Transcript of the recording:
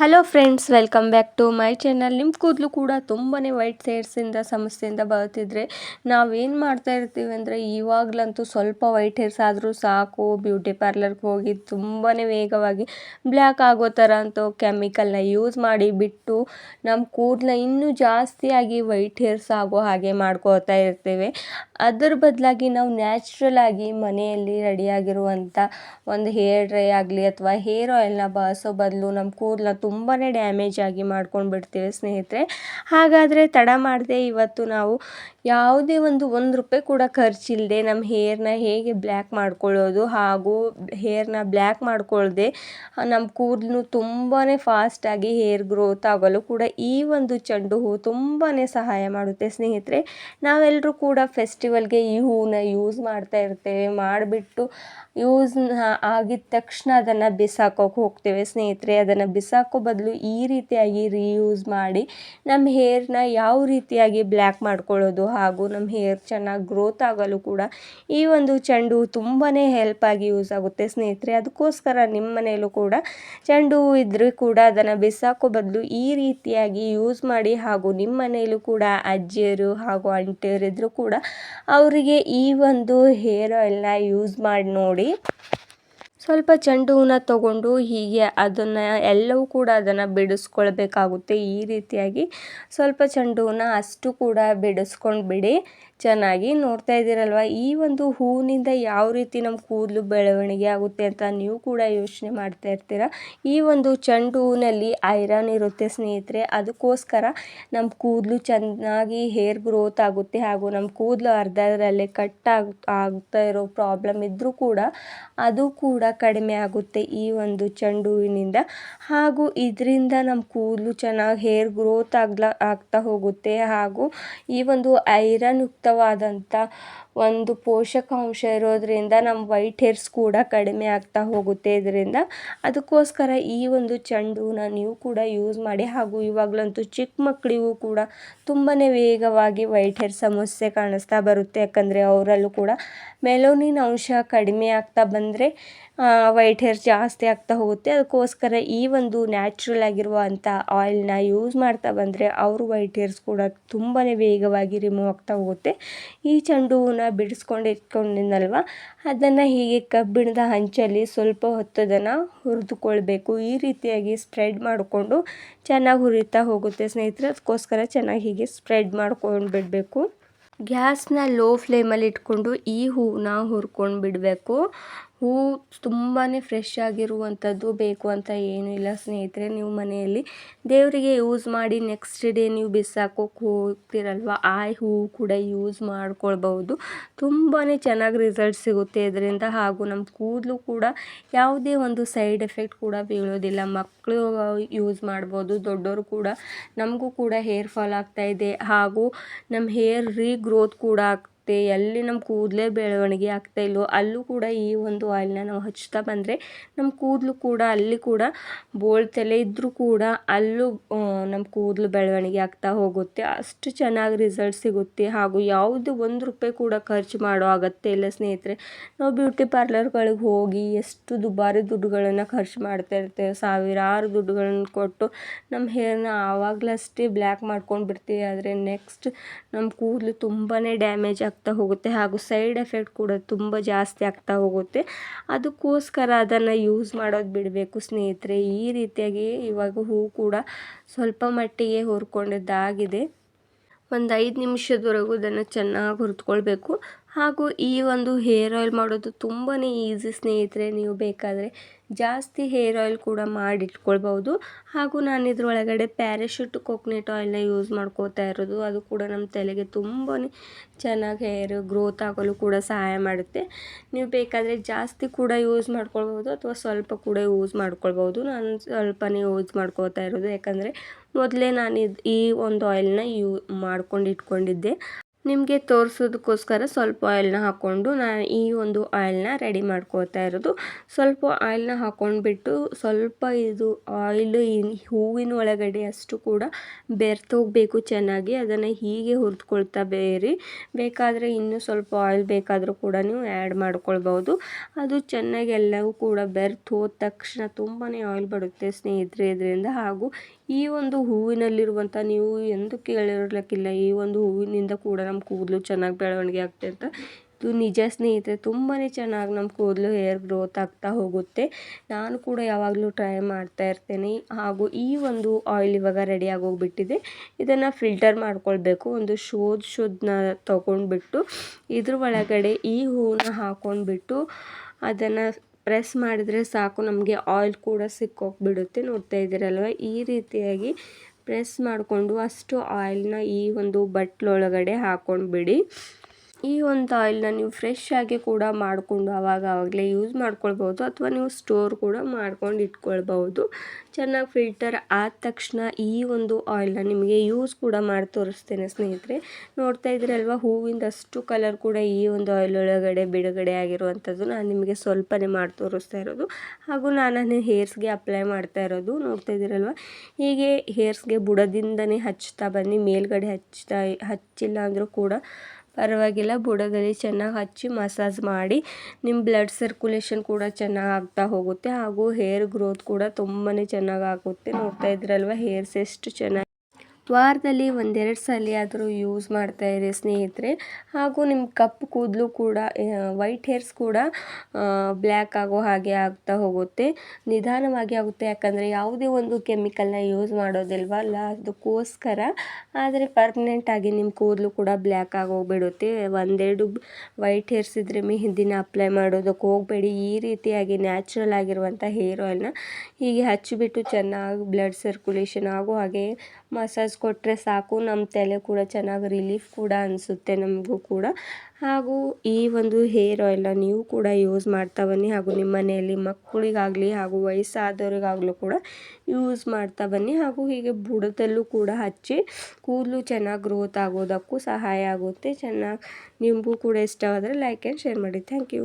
Hello friends welcome back to my channel ನಿಮ್ಮ ಕೂದಲು ಕೂಡ ತುಂಬಾ ವೈಟ್ ಹೇರ್ಸಿಂದ ಸಮಸ್ಯೆಯಿಂದ ಬರುತ್ತಿದ್ರೆ ನಾವೇನು ಮಾಡ್ತಾ ಇರ್ತೀವಿ ಅಂದರೆ ಇವಾಗಲಂತೂ ಸ್ವಲ್ಪ ವೈಟ್ ಹೇರ್ಸ್ ಆದರೂ ಸಾಕು ಬ್ಯೂಟಿ ಪಾರ್ಲರ್ಗೆ ಹೋಗಿ ತುಂಬಾ ವೇಗವಾಗಿ ಬ್ಲ್ಯಾಕ್ ಆಗೋ ಥರ ಅಂತೂ ಕೆಮಿಕಲ್ನ ಯೂಸ್ ಮಾಡಿ ಬಿಟ್ಟು ನಮ್ಮ ಕೂದಲ ಇನ್ನೂ ಜಾಸ್ತಿಯಾಗಿ ವೈಟ್ ಹೇರ್ಸ್ ಆಗೋ ಹಾಗೆ ಮಾಡ್ಕೋತಾ ಇರ್ತೇವೆ. ಅದರ ಬದಲಾಗಿ ನಾವು ನ್ಯಾಚುರಲ್ ಆಗಿ ಮನೆಯಲ್ಲಿ ರೆಡಿಯಾಗಿರುವಂಥ ಒಂದು ಹೇರ್ ಡ್ರೈ ಆಗಲಿ ಅಥವಾ ಹೇರ್ ಆಯಿಲ್ನ ಬಳಸೋ ಬದಲು ನಮ್ಮ ಕೂದಲ ತುಂಬಾ ಡ್ಯಾಮೇಜ್ ಆಗಿ ಮಾಡ್ಕೊಂಡು ಬಿಡ್ತೀವಿ ಸ್ನೇಹಿತರೆ. ಹಾಗಾದರೆ ತಡ ಮಾಡದೆ ಇವತ್ತು ನಾವು ಯಾವುದೇ ಒಂದು ಒಂದು ರೂಪಾಯಿ ಕೂಡ ಖರ್ಚಿಲ್ಲದೆ ನಮ್ಮ ಹೇರ್ನ ಹೇಗೆ ಬ್ಲ್ಯಾಕ್ ಮಾಡ್ಕೊಳ್ಳೋದು ಹಾಗೂ ಹೇರ್ನ ಬ್ಲ್ಯಾಕ್ ಮಾಡ್ಕೊಳ್ಳದೆ ನಮ್ಮ ಕೂದಲು ತುಂಬಾ ಫಾಸ್ಟಾಗಿ ಹೇರ್ ಗ್ರೋತ್ ಆಗಲು ಕೂಡ ಈ ಒಂದು ಚೆಂಡು ಹೂ ತುಂಬಾ ಸಹಾಯ ಮಾಡುತ್ತೆ. ಸ್ನೇಹಿತರೆ ನಾವೆಲ್ಲರೂ ಕೂಡ ಫೆಸ್ಟಿವಲ್ಗೆ ಈ ಹೂವನ್ನ ಯೂಸ್ ಮಾಡ್ತಾ ಇರ್ತೇವೆ. ಮಾಡಿಬಿಟ್ಟು ಯೂಸ್ ಆಗಿದ ತಕ್ಷಣ ಅದನ್ನು ಬಿಸಾಕೋಕೆ ಹೋಗ್ತೇವೆ. ಸ್ನೇಹಿತರೆ, ಅದನ್ನು ಬಿಸಾಕೋ ಬದಲು ಈ ರೀತಿಯಾಗಿ ರೀಯೂಸ್ ಮಾಡಿ ನಮ್ಮ ಹೇರ್ನ ಯಾವ ರೀತಿಯಾಗಿ ಬ್ಲ್ಯಾಕ್ ಮಾಡ್ಕೊಳ್ಳೋದು ಹಾಗೂ ನಮ್ಮ ಹೇರ್ ಚೆನ್ನಾಗಿ ಗ್ರೋತ್ ಆಗಲು ಕೂಡ ಈ ಒಂದು ಚೆಂಡು ತುಂಬಾ ಹೆಲ್ಪಾಗಿ ಯೂಸ್ ಆಗುತ್ತೆ. ಸ್ನೇಹಿತರೆ, ಅದಕ್ಕೋಸ್ಕರ ನಿಮ್ಮ ಮನೆಯಲ್ಲೂ ಕೂಡ ಚೆಂಡು ಹೂ ಇದ್ದರೂ ಕೂಡ ಅದನ್ನು ಬಿಸಾಕೋ ಬದಲು ಈ ರೀತಿಯಾಗಿ ಯೂಸ್ ಮಾಡಿ ಹಾಗೂ ನಿಮ್ಮ ಮನೆಯಲ್ಲೂ ಕೂಡ ಅಜ್ಜಿಯರು ಹಾಗೂ ಅಂಟಿಯರಿದ್ರು ಕೂಡ ಅವರಿಗೆ ಈ ಒಂದು ಹೇರ್ ಆಯಿಲ್ನ ಯೂಸ್ ಮಾಡಿ ನೋಡಿ. ಸ್ವಲ್ಪ ಚೆಂಡು ಹೂವನ್ನ ತೊಗೊಂಡು ಹೀಗೆ ಅದನ್ನು ಎಲ್ಲವೂ ಕೂಡ ಅದನ್ನು ಬಿಡಿಸ್ಕೊಳ್ಬೇಕಾಗುತ್ತೆ. ಈ ರೀತಿಯಾಗಿ ಸ್ವಲ್ಪ ಚೆಂಡು ಹೂನ ಅಷ್ಟು ಕೂಡ ಬಿಡಿಸ್ಕೊಂಡು ಬಿಡಿ ಚೆನ್ನಾಗಿ ನೋಡ್ತಾ ಇದ್ದೀರಲ್ವ? ಈ ಒಂದು ಹೂವಿನಿಂದ ಯಾವ ರೀತಿ ನಮ್ಮ ಕೂದಲು ಬೆಳವಣಿಗೆ ಆಗುತ್ತೆ ಅಂತ ನೀವು ಕೂಡ ಯೋಚನೆ ಮಾಡ್ತಾ ಇರ್ತೀರ? ಈ ಒಂದು ಚೆಂಡು ಹೂವಿನಲ್ಲಿ ಐರನ್ ಇರುತ್ತೆ ಸ್ನೇಹಿತರೆ, ಅದಕ್ಕೋಸ್ಕರ ನಮ್ಮ ಕೂದಲು ಚೆನ್ನಾಗಿ ಹೇರ್ ಗ್ರೋತ್ ಆಗುತ್ತೆ ಹಾಗೂ ನಮ್ಮ ಕೂದಲು ಅರ್ಧದಲ್ಲೇ ಕಟ್ ಆಗ್, ಆಗ್ತಾ ಇರೋ ಪ್ರಾಬ್ಲಮ್ ಇದ್ದರೂ ಕೂಡ ಅದು ಕೂಡ ಕಡಿಮೆ ಆಗುತ್ತೆ ಈ ಒಂದು ಚೆಂಡು ಹೂವಿನಿಂದ ಹಾಗೂ ಇದರಿಂದ ನಮ್ಮ ಕೂದಲು ಚೆನ್ನಾಗಿ ಹೇರ್ ಗ್ರೋತ್ ಆಗ್ಲ, ಆಗ್ತಾ ಹೋಗುತ್ತೆ. ಹಾಗೂ ಈ ಒಂದು ಐರನ್ ಯುಕ್ತವಾದಂಥ ಒಂದು ಪೋಷಕಾಂಶ ಇರೋದರಿಂದ ನಮ್ಮ ವೈಟ್ ಹೇರ್ಸ್ ಕೂಡ ಕಡಿಮೆ ಆಗ್ತಾ ಹೋಗುತ್ತೆ ಇದರಿಂದ. ಅದಕ್ಕೋಸ್ಕರ ಈ ಒಂದು ಚೆಂಡು ಹೂನ ನೀವು ಕೂಡ ಯೂಸ್ ಮಾಡಿ ಹಾಗೂ ಇವಾಗಲಂತೂ ಚಿಕ್ಕ ಮಕ್ಕಳಿಗೂ ಕೂಡ ತುಂಬಾ ವೇಗವಾಗಿ ವೈಟ್ ಹೇರ್ ಸಮಸ್ಯೆ ಕಾಣಿಸ್ತಾ ಬರುತ್ತೆ. ಯಾಕಂದರೆ ಅವರಲ್ಲೂ ಕೂಡ ಮೆಲೋನಿನ್ ಅಂಶ ಕಡಿಮೆ ಆಗ್ತಾ ಬಂದರೆ ವೈಟ್ ಹೇರ್ ಜಾಸ್ತಿ ಆಗ್ತಾ ಹೋಗುತ್ತೆ. ಅದಕ್ಕೋಸ್ಕರ ಈ ಒಂದು ನ್ಯಾಚುರಲ್ ಆಗಿರುವಂಥ ಆಯಿಲ್ನ ಯೂಸ್ ಮಾಡ್ತಾ ಬಂದರೆ ಅವರು ವೈಟ್ ಹೇರ್ಸ್ ಕೂಡ ತುಂಬಾ ವೇಗವಾಗಿ ರಿಮೂವ್ ಆಗ್ತಾ ಹೋಗುತ್ತೆ. ಈ ಚೆಂಡು ಹೂವನ್ನ ಬಿಡಿಸ್ಕೊಂಡು ಇಟ್ಕೊಂಡಿದ್ದಲ್ವ ಅದನ್ನು ಹೀಗೆ ಕಬ್ಬಿಣದ ಹಂಚಲ್ಲಿ ಸ್ವಲ್ಪ ಹೊತ್ತದನ್ನು ಹುರಿದುಕೊಳ್ಬೇಕು. ಈ ರೀತಿಯಾಗಿ ಸ್ಪ್ರೆಡ್ ಮಾಡಿಕೊಂಡು ಚೆನ್ನಾಗಿ ಹುರಿತಾ ಹೋಗುತ್ತೆ ಸ್ನೇಹಿತರೆ. ಅದಕ್ಕೋಸ್ಕರ ಚೆನ್ನಾಗಿ ಹೀಗೆ ಸ್ಪ್ರೆಡ್ ಮಾಡ್ಕೊಂಡು ಬಿಡಬೇಕು ಗ್ಯಾಸ್ನ ಲೋ ಫ್ಲೇಮಲ್ಲಿ ಇಟ್ಕೊಂಡು ಈ ಹೂವನ್ನ ಹುರ್ಕೊಂಡು ಬಿಡಬೇಕು ಹೂವು ತುಂಬಾ ಫ್ರೆಶ್ ಆಗಿರುವಂಥದ್ದು ಬೇಕು ಅಂತ ಏನೂ ಇಲ್ಲ ಸ್ನೇಹಿತರೆ, ನೀವು ಮನೆಯಲ್ಲಿ ದೇವರಿಗೆ ಯೂಸ್ ಮಾಡಿ ನೆಕ್ಸ್ಟ್ ಡೇ ನೀವು ಬಿಸಾಕೋಕೆ ಹೋಗ್ತಿರಲ್ವ, ಆ ಹೂವು ಕೂಡ ಯೂಸ್ ಮಾಡ್ಕೊಳ್ಬಹುದು. ತುಂಬಾ ಚೆನ್ನಾಗಿ ರಿಸಲ್ಟ್ ಸಿಗುತ್ತೆ ಇದರಿಂದ ಹಾಗೂ ನಮ್ಮ ಕೂದಲು ಕೂಡ ಯಾವುದೇ ಒಂದು ಸೈಡ್ ಎಫೆಕ್ಟ್ ಕೂಡ ಬೀಳೋದಿಲ್ಲ. ಮಕ್ಕಳು ಯೂಸ್ ಮಾಡ್ಬೋದು ದೊಡ್ಡವರು ಕೂಡ, ನಮಗೂ ಕೂಡ ಹೇರ್ ಫಾಲ್ ಆಗ್ತಾಯಿದೆ ಹಾಗೂ ನಮ್ಮ ಹೇರ್ ರೀಗ್ರೋತ್ ಕೂಡ ಎಲ್ಲಿ ನಮ್ಮ ಕೂದಲೇ ಬೆಳವಣಿಗೆ ಆಗ್ತಾ ಇಲ್ಲವೋ ಅಲ್ಲೂ ಕೂಡ ಈ ಒಂದು ಆಯಿಲ್ನ ನಾವು ಹಚ್ತಾ ಬಂದರೆ ನಮ್ಮ ಕೂದಲು ಕೂಡ, ಅಲ್ಲಿ ಕೂಡ ಬೋಳ್ ತಲೆ ಇದ್ದರೂ ಕೂಡ ಅಲ್ಲೂ ನಮ್ಮ ಕೂದಲು ಬೆಳವಣಿಗೆ ಆಗ್ತಾ ಹೋಗುತ್ತೆ. ಅಷ್ಟು ಚೆನ್ನಾಗಿ ರಿಸಲ್ಟ್ ಸಿಗುತ್ತೆ. ಹಾಗೂ ಯಾವುದು ಒಂದು ರೂಪಾಯಿ ಕೂಡ ಖರ್ಚು ಮಾಡೋ ಅಗತ್ಯ ಇಲ್ಲ ಸ್ನೇಹಿತರೆ. ನಾವು ಬ್ಯೂಟಿ ಪಾರ್ಲರ್ಗಳಿಗೆ ಹೋಗಿ ಎಷ್ಟು ದುಬಾರಿ ದುಡ್ಡುಗಳನ್ನು ಖರ್ಚು ಮಾಡ್ತಾ ಇರ್ತೇವೆ. ಸಾವಿರಾರು ದುಡ್ಡುಗಳನ್ನು ಕೊಟ್ಟು ನಮ್ಮ ಹೇರ್ನ ಆವಾಗಲಷ್ಟೇ ಬ್ಲ್ಯಾಕ್ ಮಾಡ್ಕೊಂಡು ಬಿಡ್ತೀವಿ. ಆದರೆ ನೆಕ್ಸ್ಟ್ ನಮ್ಮ ಕೂದಲು ತುಂಬಾ ಡ್ಯಾಮೇಜ್ ಆಗ್ತಾ ಹೋಗುತ್ತೆ ಹಾಗೂ ಸೈಡ್ ಎಫೆಕ್ಟ್ ಕೂಡ ತುಂಬ ಜಾಸ್ತಿ ಆಗ್ತಾ ಹೋಗುತ್ತೆ. ಅದಕ್ಕೋಸ್ಕರ ಅದನ್ನು ಯೂಸ್ ಮಾಡೋದು ಬಿಡಬೇಕು ಸ್ನೇಹಿತರೆ. ಈ ರೀತಿಯಾಗಿ ಇವಾಗ ಹೂ ಕೂಡ ಸ್ವಲ್ಪ ಮಟ್ಟಿಗೆ ಹುರ್ಕೊಂಡಿದ್ದಾಗಿದೆ. ಒಂದು ಐದು ನಿಮಿಷದವರೆಗೂ ಅದನ್ನು ಚೆನ್ನಾಗಿ ಹುರಿದ್ಕೊಳ್ಬೇಕು. ಹಾಗೂ ಈ ಒಂದು ಹೇರ್ ಆಯಿಲ್ ಮಾಡೋದು ತುಂಬಾ ಈಸಿ ಸ್ನೇಹಿತರೆ, ನೀವು ಬೇಕಾದರೆ ಜಾಸ್ತಿ ಹೇರ್ ಆಯಿಲ್ ಕೂಡ ಮಾಡಿಟ್ಕೊಳ್ಬೋದು ಹಾಗೂ ನಾನು ಇದರೊಳಗಡೆ ಪ್ಯಾರಾಶೂಟ್ ಕೊಕ್ನೆಟ್ ಆಯಿಲ್ನ ಯೂಸ್ ಮಾಡ್ಕೋತಾ ಇರೋದು. ಅದು ಕೂಡ ನಮ್ಮ ತಲೆಗೆ ತುಂಬಾ ಚೆನ್ನಾಗಿ ಹೇರ್ ಗ್ರೋತ್ ಆಗಲು ಕೂಡ ಸಹಾಯ ಮಾಡುತ್ತೆ. ನೀವು ಬೇಕಾದರೆ ಜಾಸ್ತಿ ಕೂಡ ಯೂಸ್ ಮಾಡ್ಕೊಳ್ಬೋದು ಅಥವಾ ಸ್ವಲ್ಪ ಕೂಡ ಯೂಸ್ ಮಾಡ್ಕೊಳ್ಬೋದು ನಾನು ಸ್ವಲ್ಪನೇ ಯೂಸ್ ಮಾಡ್ಕೋತಾ ಇರೋದು. ಯಾಕಂದರೆ ಮೊದಲೇ ನಾನು ಇದು ಈ ಒಂದು ಆಯಿಲ್ನ ಯೂ ಮಾಡ್ಕೊಂಡು ಇಟ್ಕೊಂಡಿದ್ದೆ ನಿಮಗೆ ತೋರಿಸೋದಕ್ಕೋಸ್ಕರ ಸ್ವಲ್ಪ ಆಯಿಲ್ನ ಹಾಕ್ಕೊಂಡು ನಾನು ಈ ಒಂದು ಆಯಿಲ್ನ ರೆಡಿ ಮಾಡ್ಕೋತಾ ಇರೋದು. ಸ್ವಲ್ಪ ಆಯಿಲ್ನ ಹಾಕ್ಕೊಂಡ್ಬಿಟ್ಟು ಸ್ವಲ್ಪ ಇದು ಆಯಿಲ್ ಹೂವಿನ ಒಳಗಡೆ ಅಷ್ಟು ಕೂಡ ಬೆರ್ತೋಗಬೇಕು ಚೆನ್ನಾಗಿ. ಅದನ್ನು ಹೀಗೆ ಹುರಿದ್ಕೊಳ್ತಾ ಬೇರಿ. ಬೇಕಾದರೆ ಇನ್ನೂ ಸ್ವಲ್ಪ ಆಯಿಲ್ ಬೇಕಾದರೂ ಕೂಡ ನೀವು ಆ್ಯಡ್ ಮಾಡ್ಕೊಳ್ಬೋದು ಅದು ಚೆನ್ನಾಗಿ ಎಲ್ಲವೂ ಕೂಡ ಬೆರ್ತು ಹೋದ ತಕ್ಷಣ ತುಂಬಾ ಆಯಿಲ್ ಬರುತ್ತೆ ಸ್ನೇಹಿತರೆ ಇದರಿಂದ. ಹಾಗೂ ಈ ಒಂದು ಹೂವಿನಲ್ಲಿರುವಂಥ ನೀವು ಎಂದು ಕೇಳಿರಲಿಕ್ಕಿಲ್ಲ, ಈ ಒಂದು ಹೂವಿನಿಂದ ಕೂಡ ನಮ್ಮ ಕೂದಲು ಚೆನ್ನಾಗಿ ಬೆಳವಣಿಗೆ ಆಗುತ್ತೆ ಅಂತ. ಇದು ನಿಜ ಸ್ನೇಹಿತರೆ ತುಂಬಾ ಚೆನ್ನಾಗಿ ನಮ್ಮ ಕೂದಲು ಹೇರ್ ಗ್ರೋತ್ ಆಗ್ತಾ ಹೋಗುತ್ತೆ. ನಾನು ಕೂಡ ಯಾವಾಗಲೂ ಟ್ರೈ ಮಾಡ್ತಾ ಇರ್ತೇನೆ. ಹಾಗೂ ಈ ಒಂದು ಆಯಿಲ್ ಇವಾಗ ರೆಡಿ ಆಗೋಗ್ಬಿಟ್ಟಿದೆ. ಇದನ್ನು ಫಿಲ್ಟರ್ ಮಾಡ್ಕೊಳ್ಬೇಕು. ಒಂದು ಶೋದ್ ಶೋಧನ ತೊಗೊಂಡ್ಬಿಟ್ಟು ಇದ್ರ ಒಳಗಡೆ ಈ ಹೂವನ್ನ ಹಾಕೊಂಡ್ಬಿಟ್ಟು ಅದನ್ನು ಪ್ರೆಸ್ ಮಾಡಿದರೆ ಸಾಕು. ನಮಗೆ ಆಯಿಲ್ ಕೂಡ ಸಿಕ್ಕೋಗ್ಬಿಡುತ್ತೆ. ನೋಡ್ತಾ ಇದ್ದೀರಲ್ವ? ಈ ರೀತಿಯಾಗಿ ಪ್ರೆಸ್ ಮಾಡಿಕೊಂಡು ಅಷ್ಟು ಆಯಿಲ್ನ ಈ ಒಂದು ಬಟ್ಲೊಳಗಡೆ ಹಾಕ್ಕೊಂಡ್ಬಿಡಿ ಈ ಒಂದು ಆಯಿಲ್ನ ನೀವು ಫ್ರೆಶ್ ಆಗಿ ಕೂಡ ಮಾಡಿಕೊಂಡು ಆವಾಗ ಆವಾಗಲೇ ಯೂಸ್ ಮಾಡ್ಕೊಳ್ಬೋದು ಅಥವಾ ನೀವು ಸ್ಟೋರ್ ಕೂಡ ಮಾಡ್ಕೊಂಡು ಇಟ್ಕೊಳ್ಬೋದು ಚೆನ್ನಾಗಿ ಫಿಲ್ಟರ್ ಆದ ತಕ್ಷಣ ಈ ಒಂದು ಆಯಿಲ್ನ ನಿಮಗೆ ಯೂಸ್ ಕೂಡ ಮಾಡಿ ತೋರಿಸ್ತೇನೆ ಸ್ನೇಹಿತರೆ. ನೋಡ್ತಾ ಇದ್ರಲ್ವ ಹೂವಿಂದ ಅಷ್ಟು ಕಲರ್ ಕೂಡ ಈ ಒಂದು ಆಯಿಲ್ ಒಳಗಡೆ ಬಿಡುಗಡೆ ಆಗಿರುವಂಥದ್ದು ನಾನು ನಿಮಗೆ ಸ್ವಲ್ಪನೇ ಮಾಡಿ ತೋರಿಸ್ತಾ ಇರೋದು. ಹಾಗೂ ನಾನು ಹೇರ್ಸ್ಗೆ ಅಪ್ಲೈ ಮಾಡ್ತಾ ಇರೋದು. ನೋಡ್ತಾ ಇದ್ದೀರಲ್ವ ಹೀಗೆ ಹೇರ್ಸ್ಗೆ ಬುಡದಿಂದನೇ ಹಚ್ತಾ ಬನ್ನಿ, ಮೇಲ್ಗಡೆ ಹಚ್ತಾ ಹಚ್ಚಿಲ್ಲ ಅಂದರೂ ಕೂಡ ಪರವಾಗಿಲ್ಲ, ಬುಡದಲ್ಲಿ ಚೆನ್ನಾಗಿ ಹಚ್ಚಿ ಮಸಾಜ್ ಮಾಡಿ ನಿಮ್ಮ ಬ್ಲಡ್ ಸರ್ಕ್ಯುಲೇಷನ್ ಕೂಡ ಚೆನ್ನಾಗಿ ಆಗ್ತಾ ಹೋಗುತ್ತೆ. ಹಾಗೂ ಹೇರ್ ಗ್ರೋತ್ ಕೂಡ ತುಂಬಾ ಚೆನ್ನಾಗಿ ಆಗುತ್ತೆ. ನೋಡ್ತಾ ಇದ್ರಲ್ವ ಹೇರ್ಸ್ ಎಷ್ಟು ಚೆನ್ನಾಗಿ ವಾರದಲ್ಲಿ ಒಂದೆರಡು ಸಲ ಆದರೂ ಯೂಸ್ ಮಾಡ್ತಾ ಇರಿ ಸ್ನೇಹಿತರೆ. ಹಾಗೂ ನಿಮ್ಮ ಕಪ್ಪು ಕೂದಲು ಕೂಡ ವೈಟ್ ಹೇರ್ಸ್ ಕೂಡ ಬ್ಲ್ಯಾಕ್ ಆಗೋ ಹಾಗೆ ಆಗ್ತಾ ಹೋಗುತ್ತೆ. ನಿಧಾನವಾಗಿ ಆಗುತ್ತೆ. ಯಾಕಂದರೆ ಯಾವುದೇ ಒಂದು ಕೆಮಿಕಲ್ನ ಯೂಸ್ ಮಾಡೋದಿಲ್ವಲ್ಲ ಅದಕ್ಕೋಸ್ಕರ. ಆದರೆ ಪರ್ಮನೆಂಟಾಗಿ ನಿಮ್ಮ ಕೂದಲು ಕೂಡ ಬ್ಲ್ಯಾಕ್ ಆಗೋಗ್ಬಿಡುತ್ತೆ ಒಂದೆರಡು ವೈಟ್ ಹೇರ್ಸ್ ಇದ್ದರೆ ಮೆಹಂದಿನ ಅಪ್ಲೈ ಮಾಡೋದಕ್ಕೆ ಹೋಗಬೇಡಿ. ಈ ರೀತಿಯಾಗಿ ನ್ಯಾಚುರಲ್ ಆಗಿರುವಂಥ ಹೇರ್ ಆಯಿಲ್ನ ಹೀಗೆ ಹಚ್ಚಿಬಿಟ್ಟು ಚೆನ್ನಾಗಿ ಬ್ಲಡ್ ಸರ್ಕ್ಯುಲೇಷನ್ ಆಗೋ ಹಾಗೆ ಮಸಾಜ್ ಕೊಟ್ಟರೆ ಸಾಕು ನಮ್ಮ ತಲೆ ಕೂಡ ಚೆನ್ನಾಗಿ ರಿಲೀಫ್ ಕೂಡ ಅನಿಸುತ್ತೆ ನಮಗೂ ಕೂಡ. ಹಾಗೂ ಈ ಒಂದು ಹೇರ್ ಆಯಿಲ್ನ ನೀವು ಕೂಡ ಯೂಸ್ ಮಾಡ್ತಾ ಬನ್ನಿ, ಹಾಗೂ ನಿಮ್ಮ ಮನೆಯಲ್ಲಿ ಮಕ್ಕಳಿಗಾಗಲಿ ಹಾಗೂ ವಯಸ್ಸಾದವ್ರಿಗಾಗಲೂ ಕೂಡ ಯೂಸ್ ಮಾಡ್ತಾ ಬನ್ನಿ. ಹಾಗೂ ಹೀಗೆ ಬುಡದಲ್ಲೂ ಕೂಡ ಹಚ್ಚಿ, ಕೂದಲು ಚೆನ್ನಾಗಿ ಗ್ರೋತ್ ಆಗೋದಕ್ಕೂ ಸಹಾಯ ಆಗುತ್ತೆ. ಚೆನ್ನಾಗಿ, ನಿಮಗೂ ಕೂಡ ಇಷ್ಟವಾದರೆ ಲೈಕ್ ಆ್ಯಂಡ್ ಶೇರ್ ಮಾಡಿ. Thank you